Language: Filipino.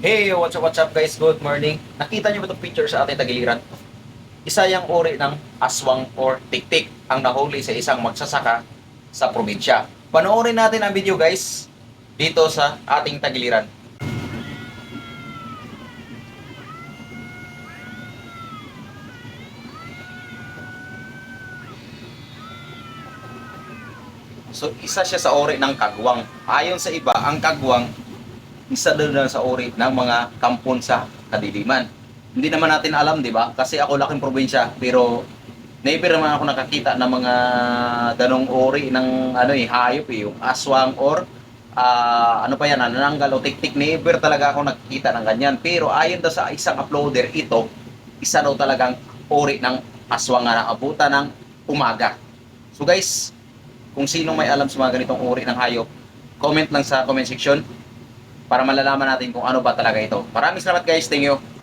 Hey, what's up, what's up guys? Good morning. Nakita niyo ba itong picture sa ating tagiliran? Isa yung uri ng aswang or tiktik ang nahuli sa isang magsasaka sa probinsya. Panoorin natin ang video guys dito sa ating tagiliran. So, isa siya sa uri ng kagwang. Ayon sa iba, ang kagwang isa din na sa uri ng mga kampon sa kadiliman. Hindi naman natin alam, di ba? Kasi ako laking probinsya, pero never naman ako nakakita ng mga ganong uri ng ano eh, hayop eh, yung aswang or ah, ano pa yan, nananggal o tiktik, never talaga ako nakikita ng ganyan. Pero ayon daw sa isang uploader, ito, isa daw talagang uri ng aswang na naabutan ng umaga. So guys, kung sino may alam sa mga ganitong uri ng hayop, comment lang sa comment section para malalaman natin kung ano ba talaga ito. Maraming salamat guys. Thank you.